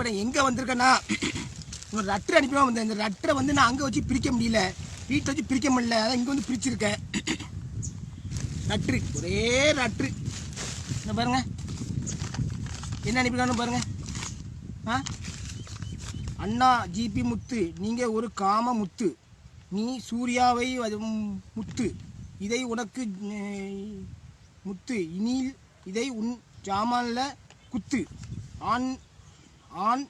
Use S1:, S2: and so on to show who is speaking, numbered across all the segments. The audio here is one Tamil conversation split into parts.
S1: இப்போ நான் எங்கே வந்திருக்கேன்னா ஒரு ரட்டர் அனுப்பினா வந்தேன். இந்த ரட்டரை வந்து நான் அங்கே வச்சு பிரிக்க முடியல. வீட்டில் வச்சு பிரிக்க முடியல. அதான் இங்கே வந்து பிரிச்சிருக்கேன். ரட்ரு ஒரே ரட்ரு இந்த பாருங்க. என்ன அனுப்பினாலும் பாருங்க. ஆ? அண்ணா ஜிபி முத்து நீங்கள் ஒரு காம முத்து. நீ சூர்யாவை முத்து. இதை உனக்கு முத்து. இனியில் இதை உன் ஜாமானில் குத்து. ஆண் ஆண்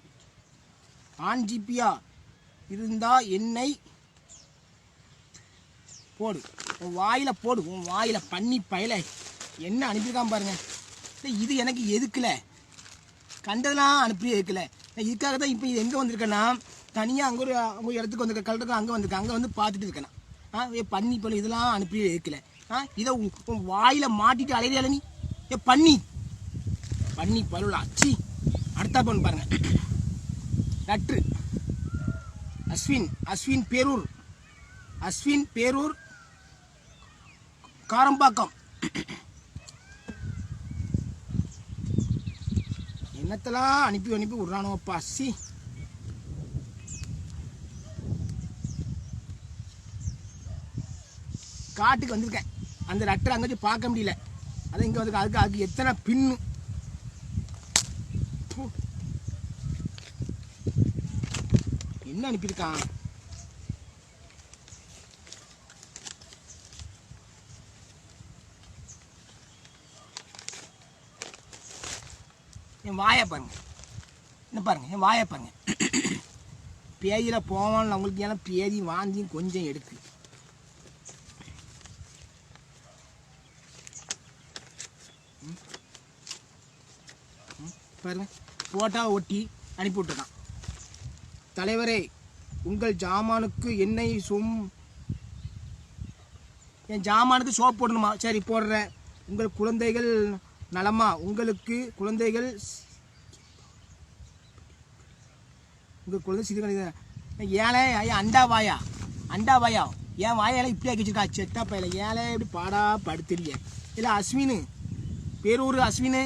S1: ஆண் ஜிபியா இருந்தால் என்னை போடு. உன் வாயில் போடு உன் வாயில் பண்ணி பயல என்ன அனுப்பியிருக்கான் பாருங்க. இது எனக்கு எதுக்குல? கண்டதெல்லாம் அனுப்பி எதுக்குல? இதுக்காக தான் இப்போ இது எங்கே வந்திருக்கேன்னா தனியாக அங்கே ஒரு அங்கே ஒரு இடத்துக்கு வந்திருக்க கலருக்கு அங்கே வந்திருக்கேன் அங்கே வந்து பார்த்துட்டு இருக்கேன். ஆ ஏ பண்ணி பழு இதெல்லாம் அனுப்பி எதுக்குல? ஆ இதை உன் உன் மாட்டிட்டு அலையிறியால நீ? ஏ பண்ணி பண்ணி பழுலா சி அடுத்தா பொண்ணு பாருங்க. லட்ரு அஸ்வின் அஸ்வின் பேரூர். அஸ்வின் பேரூர் காரம்பாக்கம். என்னத்தெல்லாம் அனுப்பி அனுப்பி விட்றானோப்பா சி. காட்டுக்கு வந்திருக்கேன். அந்த லெட்டர் அங்கே பார்க்க முடியல. அதான் இங்கே வந்து அதுக்கு அதுக்கு எத்தனை பின்னு? என்ன அனுப்பியிருக்கான்? என் வாயை பாருங்க. என்ன பாருங்க என் வாயை பாருங்க. பேதியில் போவான்னு அவங்களுக்கு ஏன்னா பேதி வாந்தியும் கொஞ்சம் எடுக்கு. பாருங்க. போட்டா ஒட்டி அனுப்பி விட்டுருக்கான் தலைவரே உங்கள் ஜாமானுக்கு எண்ணெய் சும் என் ஜாமானுக்கு சோப் போடணுமா? சரி போடுறேன். உங்கள் குழந்தைகள் நலமா? உங்களுக்கு குழந்தைகள் உங்கள் குழந்தை சிறு ஏழை ஐயா அண்டா வாயா? அண்டா வாயா? ஏன் வாயால இப்படி ஆக்கி வச்சிருக்கா? செத்தா ஏழை இப்படி பாடா படுத்துறிய. இல்லை அஸ்வின். பேரூர் அஸ்வின்.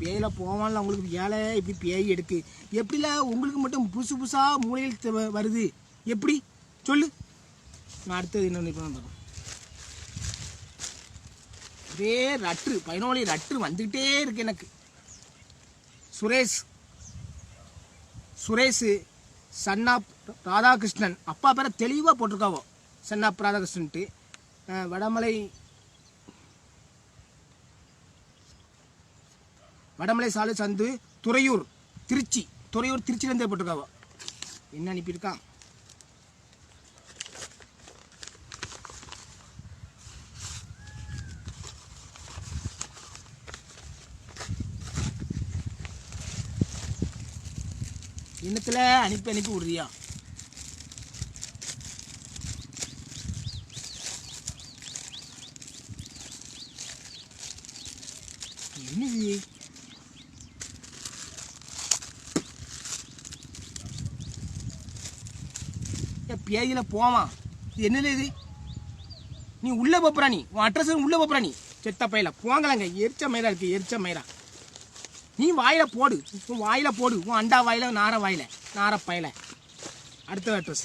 S1: பேயில் போவான்ல உங்களுக்கு ஏழை இப்படி பேய் எடுக்கு எப்படில உங்களுக்கு மட்டும் புதுசு புதுசாக மூலையில் வருது? எப்படி? சொல்லு. நான் அடுத்தது என்ன இப்போ ஒரே ரட்டு பயனோலி ரட்டு வந்துக்கிட்டே இருக்கு எனக்கு. சுரேஷ். சுரேஷ் சன்னாப் ராதாகிருஷ்ணன். அப்பா பேரை தெளிவாக போட்டிருக்காவோ? சன்னாப் ராதாகிருஷ்ணன்ட்டு. வடமலை வடமலை சாலை சந்து துறையூர் திருச்சி. துறையூர் திருச்சிலேருந்தே போட்டிருக்காவோ. என்ன அனுப்பியிருக்கான் என்னத்துல? அனுப்பி அனுப்பி விடுறியா? என்னது? பேதியில் போவான். இது என்னது இது? நீ உள்ளே போப்புறா நீ உன் அட்ரஸ் உள்ளே போப்புறா நீ செத்த பையில. போங்கலங்க. எரிச்ச மயிரா இருக்கு எரிச்ச மயிரா நீ வாயில போடு. உன் வாயில போடு. உன் அண்டா வாயில நார வாயில. நார பயில. அடுத்த அட்ரஸ்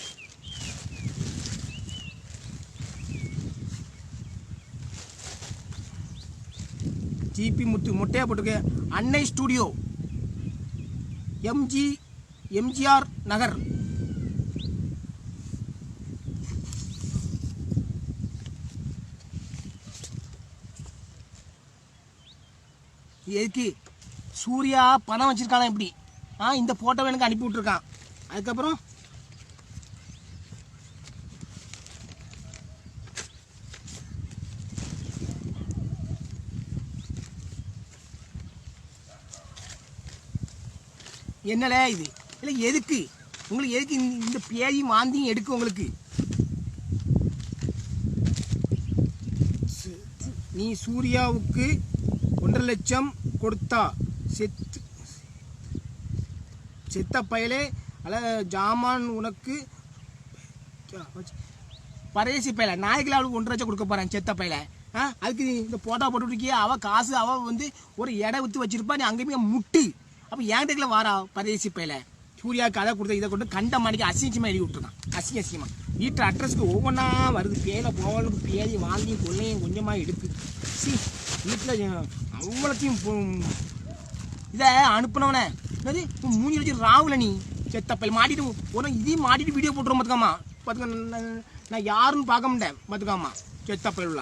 S1: ஜிபி முத்து முட்டையாக போட்டுக்க அன்னை ஸ்டூடியோ. எம்ஜி எம்ஜிஆர் நகர். எதுக்கு? சூர்யா பணம் வச்சிருக்கானா இப்படி? ஆ இந்த ஃபோட்டோவை எனக்கு அனுப்பி விட்ருக்கான் அதுக்கப்புறம்? என்னலே இது? இல்லை எதுக்கு? உங்களுக்கு எதுக்கு இந்த- இந்த பேயும் வாந்தியும் எடுக்கு உங்களுக்கு? சு- நீ சூர்யாவுக்கு ஒன்றரை லட்சம் கொடுத்தா. செத்து செத்த பயலே அல்ல ஜாமான் உனக்கு பரதேசி பயல. நாய்க்கு அவளுக்கு ஒன்றரை லட்சம் கொடுக்க போகிறேன் செத்த பயலை. ஆ அதுக்கு நீ இந்த போட்டோ போட்டுருக்கிய அவள் காசு அவள் வந்து ஒரு எடை விற்று வச்சிருப்பா நீ அங்கேயுமே முட்டு. அப்போ ஏன் டேக்கில் வாரா பரதேசி பையில. சூர்யாவுக்கு அதை கொடுத்த இதை கொண்டு கண்ட மணிக்கு அசிங்கமாக எழுதி விட்டுருக்கான். அசிங்க அசிங்கமாக வீட்டு அட்ரஸ்க்கு ஒவ்வொன்றா வருது. பேரை போவலுக்கு பேதி வாங்கி கொள்ளையும் கொஞ்சமாக எடுத்து சி வீட்டில் அவ்வளோத்தையும் இதை அனுப்புனவனே. என்னது? உன் மூஞ்சி வச்சு ராவுல நீ? செத்தப்பல் மாட்டிட்டு உடனே இதையும் மாட்டிட்டு வீடியோ போட்டுருவோம் பார்த்துக்காமா பார்த்துக்க நான் நான் யாருன்னு பார்க்க மாட்டேன் பார்த்துக்காமா செத்தப்பல்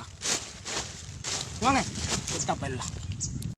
S1: வாங்க செத்தப்பல்லாம்